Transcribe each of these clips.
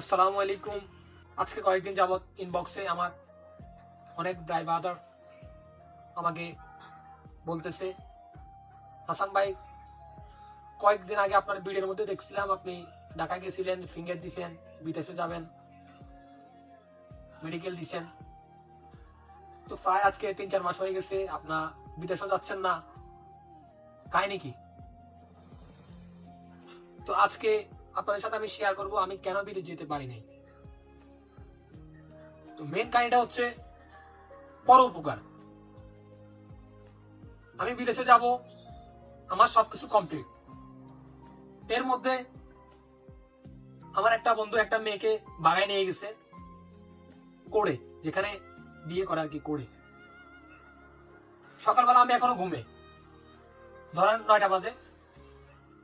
আসসালামু আলাইকুম। আজকে কয়েকদিন যাবত ইনবক্সে আমার অনেক ব্রাদার আমাকে বলতেছে, হাসান ভাই, কয়েকদিন আগে আপনার ভিডিওর মধ্যে দেখছিলাম আপনি ঢাকা গেছিলেন ফিঙ্গার দিছেন, বিদেশে যাবেন মেডিকেল দিছেন। তো প্রায় আজকে তিন চার মাস হয়ে গেছে আপনার বিদেশে যাচ্ছেন না। কাহিনী কি? তো আজকে আপনাদের সাথে আমি শেয়ার করব, আমি কেন বিদেশ যেতে পারি নাই? তো মেন কাহিনীটা হচ্ছে পরোপকার আমি বিদেশে যাব, আমার সবকিছু কমপ্লিট এর মধ্যে আমার একটা বন্ধু, একটা মেয়েকে বাগায় নিয়ে গেছে করে যেখানে বিয়ে করে আর কি করে সকালবেলা আমি এখনও ঘুমে। ধরেন নয়টা বাজে,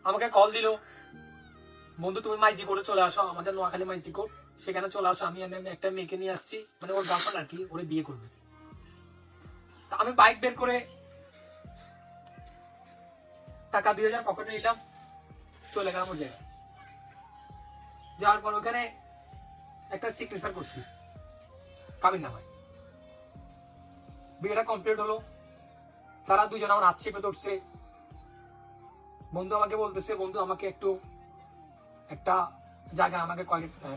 আমাকে কল দিল। বন্ধু, তুমি মাইজি করে চলে আসো, আমাদের নোয়াখালী মাইজি কোর্ট। সেখানে চলে আসো, আমি আমি একটা মেয়েকে নিয়ে আসছি। মানে ওর গার্লফ্রেন্ড আর কি, ওরে বিয়ে করবে। আমি বাইক বের করে টাকা দুই হাজার পকেটে নিলাম, চলে গেলাম ওর জায়গায়। যাওয়ার পর ওখানে একটা সিগনেচার করছি। কাবিন নামায় বিয়েটা কমপ্লিট হলো। তারা দুজন আমার হাত চেপে ধরছে। বন্ধু আমাকে বলতেছে, বন্ধু আমাকে একটু একটা জায়গা আমাকে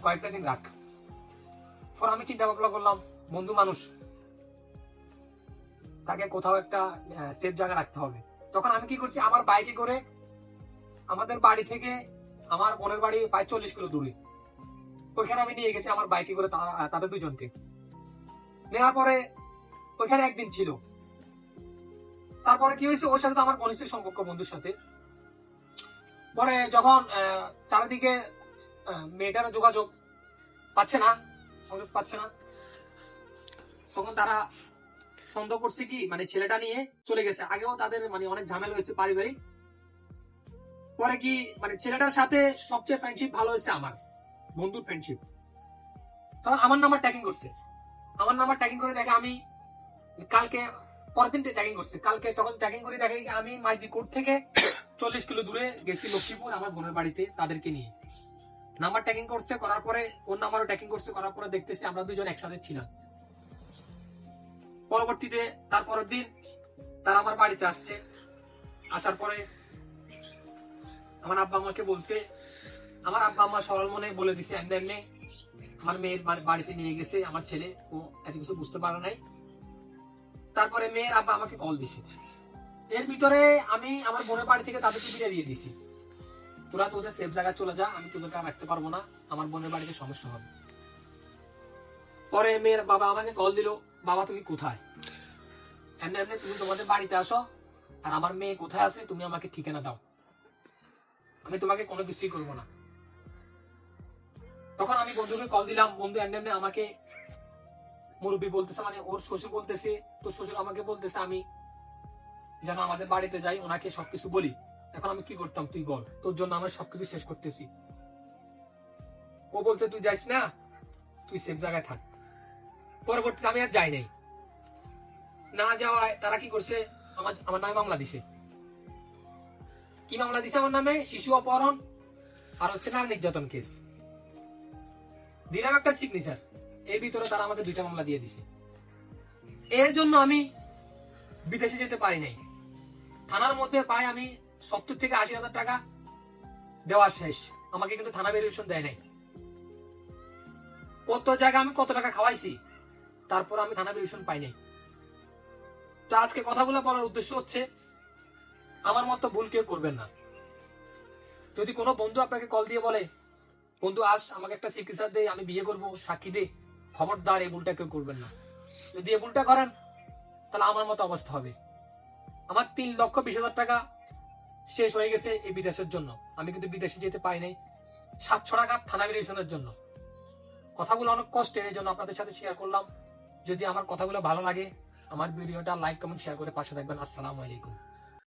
কয়েকটা দিন রাখ। পর আমি চিন্তা ভাবনা করলাম, বন্ধু মানুষ, তাকে কোথাও একটা সেফ জায়গা রাখতে হবে। তখন আমি কি করছি, আমার বাইকে করে আমাদের বাড়ি থেকে আমার বোনের বাড়ি প্রায় চল্লিশ কিলো দূরে। ওইখানে আমি নিয়ে গেছি আমার বাইকে করে তাদের দুজনকে। নেওয়ার পরে ওইখানে একদিন ছিল। তারপরে কি হয়েছে, ওর সাথে আমার ঘনিষ্ঠ সম্পর্ক বন্ধুর সাথে। পরে যখন চারিদিকে মেয়েটার যোগাযোগ পাচ্ছে না, সংযোগ পাচ্ছে না, তখন তারা সন্দেহ করছে কি মানে ছেলেটা নিয়ে চলে গেছে। আগেও তাদের মানে অনেক ঝামেলা হয়েছে পারিবারিক। পরে কি মানে ছেলেটার সাথে সবচেয়ে ফ্রেন্ডশিপ ভালো হয়েছে আমার, বন্ধুর ফ্রেন্ডশিপ তখন আমার নাম্বার ট্যাকিং করছে। আমার নাম্বার ট্যাকিং করে দেখে আমি কালকে, পরের দিন ট্যাকিং করছে। কালকে তখন ট্যাকিং করে, দেখে আমি মাইজি কোর্ট থেকে চল্লিশ কিলো দূরে গেছি লক্ষ্মীপুর আমার বোনের বাড়িতে তাদেরকে নিয়ে। নাম্বার ট্যাকিং করছে করার পরে, ওর নাম্বারও ট্যাকিং করছে করার পরে দেখতেছি আমরা দুজন একসাথে ছিলাম। পরবর্তীতে তারপরের দিন তারা আমার বাড়িতে আসছে। আসার পরে আমার আব্বা আমাকে বলছে, আমার আব্বা আম্মা সরল মনে বলে দিছে, এমনি এমনি আমার মেয়ের বাড়িতে নিয়ে গেছে, আমার ছেলে, ও এত কিছু বুঝতে পারে নাই। তারপরে মেয়ের আব্বা আমাকে কল দিছে। এর ভিতরে আমি আমার বোনের বাড়ি থেকে তাদেরকে বিয়ে দিয়ে দিছি। তোরা তোদের সেফ জায়গায় চলে যা, আমি তোদেরকে আর রাখতে পারব না। আমার বোনের বাড়িতে সমস্যা হবে। পরে মেয়ের বাবা আমাকে কল দিল, বাবা, তুমি কোথায়? এমনি এমনি তুমি তোমাদের বাড়িতে আসো, আর আমার মেয়ে কোথায় আছে, তুমি আমাকে ঠিকানা দাও। আমি তোমাকে কোনো কিছুই করব না। তখন আমি বন্ধুকে কল দিলাম, বন্ধু এমনি এমনি আমাকে মুরব্বী বলতেছে মানে ওর শ্বশুর বলতেছে তো শ্বশুর আমাকে বলতেছে, আমি যেন আমাদের বাড়িতে যাই, ওনাকে সবকিছু বলি। এখন আমি কি করতাম, তুই বল। তোর জন্য আমরা সবকিছু শেষ করতেছি। ও বলছে, তুই যাইস না? তুই সেফ জায়গায় থাক। পরবর্তীতে আমি আর যাই নাই। না যাওয়ায় তারা কি করছে? আমার আমার নামে মামলা দিছে। কি মামলা দিছে আমার নামে? শিশু অপহরণ আর হচ্ছে নারী নির্যাতন কেস দিলাম একটা সিগনেচার এর ভিতরে তারা আমাকে দুইটা মামলা দিয়ে দিছে। এর জন্য আমি বিদেশে যেতে পারি নাই। থানার মধ্যে পাই আমি সত্তর থেকে আশি হাজার টাকা। দেওয়া শেষ। আমাকে কিন্তু থানা ভেরিফিকেশন দেয় নাই। কত জায়গা আমি কত টাকা খাওয়াইছি, তারপর আমি থানা ভেরিফিকেশন পাই নাই। তো আজকে কথাগুলো বলার উদ্দেশ্য হচ্ছে, আমার মতো ভুল কেউ করবেন না। যদি কোনো বন্ধু আপনাকে কল দিয়ে বলে, বন্ধু, আস, আমাকে একটা চিকিৎসা দে, আমি বিয়ে করব, সাক্ষী দে, খবরদার, এই ভুলটা কেউ করবেন না। যদি এই ভুলটা করেন, তাহলে আমার মতো অবস্থা হবে। আমার তিন লক্ষ বিশ হাজার টাকা শেষ হয়ে গেছে এই বিদেশের জন্য। আমি কিন্তু বিদেশে যেতে পাই নাই। সাতশো টাকা থানা ভেরিফিকেশনের জন্য। কথাগুলো অনেক কষ্টের এই জন্য আপনাদের সাথে শেয়ার করলাম। যদি আমার কথাগুলো ভালো লাগে, আমার ভিডিওটা লাইক কমেন্ট শেয়ার করে পাশে থাকবেন। আসসালামু আলাইকুম।